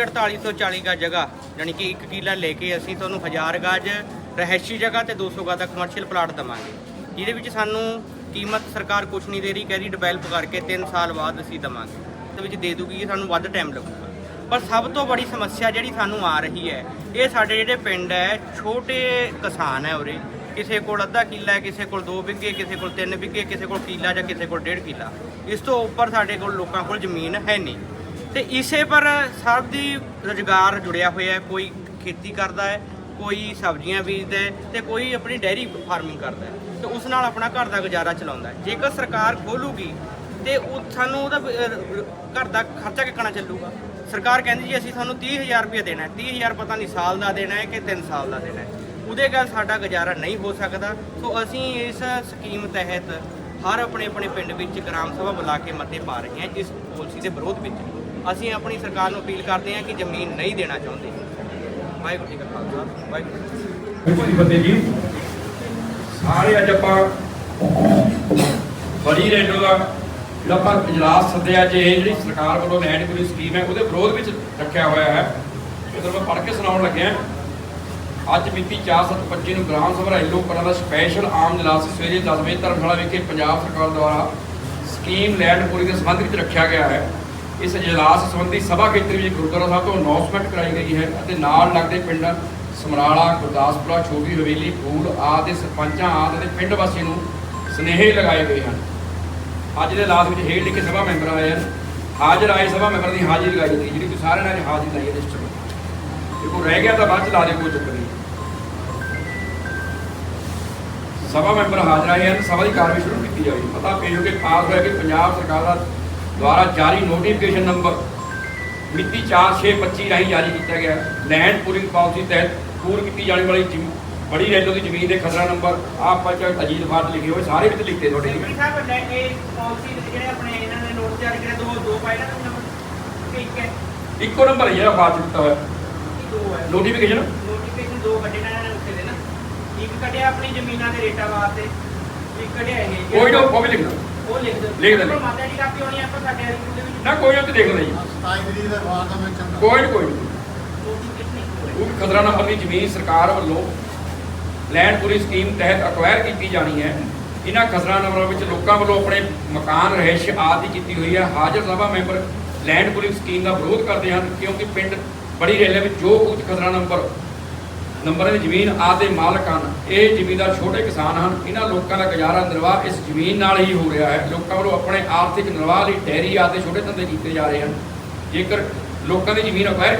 48 ਤੋਂ 40 ਗਾ ਜਗ੍ਹਾ ਯਾਨੀ ਕਿ 1 ਕਿਲਾ ਲੈ ਕੇ ਅਸੀਂ ਤੁਹਾਨੂੰ ਹਜ਼ਾਰ ਗਾਜ ਰਹਿਸ਼ੀ ਜਗ੍ਹਾ ਤੇ 200 ਗਾਜ ਦਾ ਕਮਰਸ਼ੀਅਲ ਪਲਾਟ ਦਵਾਂਗੇ। ਜਿਹਦੇ ਵਿੱਚ ਸਾਨੂੰ ਕੀਮਤ ਸਰਕਾਰ ਕੁਝ ਨਹੀਂ ਦੇ ਰਹੀ, ਕਹਿ ਰਹੀ ਡਿਵੈਲਪ ਕਰਕੇ 3 ਸਾਲ ਬਾਅਦ ਅਸੀਂ ਦਵਾਂਗੇ। ਤੇ ਵਿੱਚ ਦੇ ਦੂਗੀ ਸਾਨੂੰ ਵੱਧ ਟਾਈਮ ਲੱਗੂਗਾ। ਪਰ ਸਭ ਤੋਂ ਬੜੀ ਸਮੱਸਿਆ ਜਿਹੜੀ ਸਾਨੂੰ ਆ ਰਹੀ ਹੈ, ਇਹ ਸਾਡੇ ਜਿਹੜੇ ਪਿੰਡ ਹੈ, ਛੋਟੇ ਕਿਸਾਨ ਹੈ ਉਰੇ। ਕਿਸੇ ਕੋਲ ਅੱਧਾ ਕਿੱਲਾ ਹੈ, ਕਿਸੇ ਕੋਲ 2 ਵਿਗੇ ਕਿਸੇ ਕੋਲ 3 ਵਿਗੇ ਕਿਸੇ ਕੋਲ ਕਿੱਲਾ ਜਾਂ ਕਿਸੇ ਕੋਲ 1.5 ਕਿੱਲਾ। ਇਸ ਤੋਂ ਉੱਪਰ ਸਾਡੇ ਕੋਲ ਲੋਕਾਂ ਕੋਲ ਜ਼ਮੀਨ ਹੈ ਨਹੀਂ। ਤੇ ਇਸੇ ਪਰ ਸਭ ਦੀ ਰੁਜ਼ਗਾਰ ਜੁੜਿਆ ਹੋਇਆ ਹੈ, ਕੋਈ ਖੇਤੀ ਕਰਦਾ ਹੈ, ਕੋਈ ਸਬਜ਼ੀਆਂ ਬੀਜਦਾ ਹੈ ਤੇ ਕੋਈ ਆਪਣੀ ਡੈਰੀ ਫਾਰਮਿੰਗ ਕਰਦਾ ਹੈ ਤੇ ਉਸ ਨਾਲ ਆਪਣਾ ਘਰ ਦਾ ਗੁਜ਼ਾਰਾ ਚਲਾਉਂਦਾ ਹੈ। ਜੇਕਰ ਸਰਕਾਰ ਖੋਲੂਗੀ ਤੇ ਉਹ ਸਾਨੂੰ ਉਹਦਾ ਘਰ ਦਾ ਖਰਚਾ ਕਿੱਕਣਾ ਚੱਲੂਗਾ? ਸਰਕਾਰ ਕਹਿੰਦੀ ਜੀ ਅਸੀਂ ਤੁਹਾਨੂੰ 30000 ਰੁਪਏ ਦੇਣਾ ਹੈ। 30000 ਪਤਾ ਨਹੀਂ ਸਾਲ ਦਾ ਦੇਣਾ ਹੈ ਕਿ 3 ਸਾਲ ਦਾ ਦੇਣਾ ਹੈ। ਉਹਦੇ ਗੱਲ ਸਾਡਾ ਗੁਜ਼ਾਰਾ ਨਹੀਂ ਹੋ ਸਕਦਾ। ਸੋ ਅਸੀਂ ਇਸ ਸਕੀਮ ਤਹਿਤ ਹਰ ਆਪਣੇ ਆਪਣੇ ਪਿੰਡ ਵਿੱਚ ਗ੍ਰਾਮ ਸਭਾ ਬੁਲਾ ਕੇ ਮਤੇ ਪਾ ਰਹੇ ਹਾਂ। ਇਸ ਪਾਲਿਸੀ ਦੇ ਵਿਰੋਧ ਵਿੱਚ। ਅਸੀਂ ਆਪਣੀ ਸਰਕਾਰ ਨੂੰ ਅਪੀਲ ਕਰਦੇ ਹਾਂ ਕਿ ਜ਼ਮੀਨ ਨਹੀਂ ਦੇਣਾ ਚਾਹੁੰਦੇ। ਵਾਹਿਗੁਰੂ ਜੀ ਕਾ ਖਾਲਸਾ, ਵਾਹਿਗੁਰੂ ਜੀ ਫਤਿਹ। ਜੀ ਸਾਰੇ ਅੱਜ ਆਪਾਂ ਬੜੀ ਰੈਂਡੋ ਦਾ ਜਿਹੜਾ ਆਪਾਂ ਇਜਲਾਸ ਸੱਦਿਆ ਜੇ ਇਹ ਜਿਹੜੀ ਸਰਕਾਰ ਵੱਲੋਂ ਲੈਂਡ ਪੂਰੀ ਸਕੀਮ ਹੈ, ਉਹਦੇ ਵਿਰੋਧ ਵਿੱਚ ਰੱਖਿਆ ਹੋਇਆ ਹੈ। ਇਹ ਤੁਹਾਨੂੰ ਮੈਂ ਪੜ੍ਹ ਕੇ ਸੁਣਾਉਣ ਲੱਗਿਆ। ਅੱਜ ਮਿਤੀ 4/7/25 ਨੂੰ ਗ੍ਰਾਮ ਸਭਾ ਰੈਲੋ ਦਾ ਸਪੈਸ਼ਲ ਆਮ ਇਜਲਾਸ ਸਵੇਰੇ 10 ਵਜੇ ਧਰਮਸ਼ਾਲਾ ਵਿਖੇ ਪੰਜਾਬ ਸਰਕਾਰ ਦੁਆਰਾ ਸਕੀਮ ਲੈਂਡ ਪੂਰੀ ਦੇ ਸੰਬੰਧ ਵਿੱਚ ਰੱਖਿਆ ਗਿਆ ਹੈ। ਇਸ ਇਜਲਾਸ ਸੰਬੰਧੀ ਸਭਾ ਖੇਤਰ ਵਿੱਚ ਗੁਰਦੁਆਰਾ ਸਾਹਿਬ ਤੋਂ ਅਨਾਉਂਸਮੈਂਟ ਕਰਾਈ ਗਈ ਹੈ ਅਤੇ ਨਾਲ ਲੱਗਦੇ ਪਿੰਡਾਂ ਸਮਰਾਲਾ, ਗੁਰਦਾਸਪੁਰਾ ਛੋਟੀ ਹਵੇਲੀ ਫੂਲ ਆਦਿ ਦੇ ਸਰਪੰਚਾਂ ਆਦਿ ਦੇ ਪਿੰਡ ਵਾਸੀਆਂ ਨੂੰ ਸੁਨੇਹੇ ਲਗਾਏ ਗਏ ਹਨ। ਅੱਜ ਦੇ ਇਜਲਾਸ ਵਿੱਚ ਹੇਠ ਲਿਖੇ ਸਭਾ ਮੈਂਬਰ ਆਏ ਹਨ। ਹਾਜ਼ਰ ਆਏ ਸਭਾ ਮੈਂਬਰ ਦੀ ਹਾਜ਼ਰੀ ਲਗਾਈ ਗਈ, ਜਿਹੜੀ ਕਿ ਸਾਰਿਆਂ ਨੇ ਹਾਜ਼ਰੀ ਲਾਈ ਹੈ ਲਿਸਟ ਵਿੱਚ ਜੇ ਕੋਈ ਰਹਿ ਗਿਆ ਤਾਂ ਬਾਅਦ ਚ ਲਾ ਦਿਓ, ਕੋਈ ਚੱਕਰ ਨਹੀਂ। ਸਭਾ ਮੈਂਬਰ ਹਾਜ਼ਰ ਆਏ ਹਨ, ਸਭਾ ਦੀ ਕਾਰਵਾਈ ਸ਼ੁਰੂ ਕੀਤੀ ਜਾਵੇ ਪਤਾ ਪੇਸ਼ ਕੇ ਪਾਸ ਹੋਇਆ ਕਿ ਪੰਜਾਬ ਸਰਕਾਰ ਦਾ ਦੁਆਰਾ ਜਾਰੀ ਨੋਟੀਫਿਕੇਸ਼ਨ ਨੰਬਰ ਮਿਤੀ 4/6/25 ਰਾਹੀਂ ਜਾਰੀ ਕੀਤਾ ਗਿਆ। ਲੈਂਡ ਪੂਲਿੰਗ ਪਾਲਿਸੀ ਤਹਿਤ ਪੂਰ ਕੀਤੀ ਜਾਣ ਵਾਲੀ ਬੜੀ ਰੈਲੋ ਦੀ ਜ਼ਮੀਨ ਦੇ ਖਤਰਾ ਨੰਬਰ ਆਪਾਂ ਚ ਅਜੀਤ ਬਾਤ ਲਿਖੇ ਹੋਏ ਸਾਰੇ ਵਿੱਚ ਲਿਖਤੇ ਤੁਹਾਡੇ ਜੀ ਸਾਹਿਬ ਕੇ ਪਾਲਿਸੀ ਦੇ ਜਿਹੜੇ ਆਪਣੇ ਇਹਨਾਂ ਨੇ ਨੋਟ ਤਿਆਰ ਕਰੇ ਦੋ ਦੋ ਨਾ ਨੰਬਰ ਇੱਕ ਹੈ। ਇੱਕੋ ਨੰਬਰ ਹੈ ਜਿਹੜਾ ਬਾਅਦ ਦਿੱਤਾ ਹੋਇਆ। ਦੋ ਹੈ। ਨੋਟੀਫਿਕੇਸ਼ਨ ਨੋਟੀਫਿਕੇਸ਼ਨ ਦੋ ਕੱਢੇ ਨਾ ਉੱਤੇ ਦੇ ਨਾ। ਇੱਕ ਕੱਢਿਆ ਆਪਣੀ ਜ਼ਮੀਨਾਂ ਦੇ ਰੇਟਾਂ ਵਾਸਤੇ ਇੱਕ ਕੱਢਿਆ ਇਹ। ਕੋਈ ਨਾ ਉਹ ਵੀ ਲਿਖਣਾ ਲਿਖ ਦਿਓ। ਲਿਖ ਦਿੰਦੇ। ਨਾ ਕੋਈ ਦੇਖ ਲਈ ਕੋਈ ਨੀ, ਕੋਈ ਉਹ ਵੀ ਖਦਰਾ ਨੰਬਰ ਦੀ ਜ਼ਮੀਨ ਸਰਕਾਰ ਵੱਲੋਂ ਲੈਂਡ ਪੂਰੀ ਸਕੀਮ ਤਹਿਤ ਅਕਵਾਇਰ ਕੀਤੀ ਜਾਣੀ ਹੈ। ਇਹਨਾਂ ਖਦਰਾ ਨੰਬਰਾਂ ਵਿੱਚ ਲੋਕਾਂ ਵੱਲੋਂ ਆਪਣੇ ਮਕਾਨ ਰਹਿਸ਼ ਆਦਿ ਕੀਤੀ ਹੋਈ ਹੈ। ਹਾਜ਼ਰ ਸਭਾ ਮੈਂਬਰ ਲੈਂਡ ਪੂਰੀ ਸਕੀਮ ਦਾ ਵਿਰੋਧ ਕਰਦੇ ਹਨ ਕਿਉਂਕਿ ਪਿੰਡ ਬੜੀ ਰੇਲੇ ਵਿੱਚ ਜੋ ਕੁਝ ਖਦਰਾ ਨੰਬਰ ਨੰਬਰਾਂ ਦੀ ਜ਼ਮੀਨ ਆਦਿ ਮਾਲਕ ਹਨ। ਇਹ ਜ਼ਿਮੀਂਦਾਰ ਛੋਟੇ ਕਿਸਾਨ ਹਨ। ਇਹਨਾਂ ਲੋਕਾਂ ਦਾ ਗੁਜ਼ਾਰਾ ਨਿਰਵਾਹ ਇਸ ਜ਼ਮੀਨ ਨਾਲ ਹੀ ਹੋ ਰਿਹਾ ਹੈ। ਲੋਕਾਂ ਵੱਲੋਂ ਆਪਣੇ ਆਰਥਿਕ ਨਿਰਵਾਹ ਲਈ ਡੈਰੀ ਆਦਿ ਛੋਟੇ ਧੰਦੇ ਕੀਤੇ ਜਾ ਰਹੇ ਹਨ। ਜੇਕਰ ਲੋਕਾਂ ਦੀ ਜ਼ਮੀਨ ਅਕਵਾਇਰ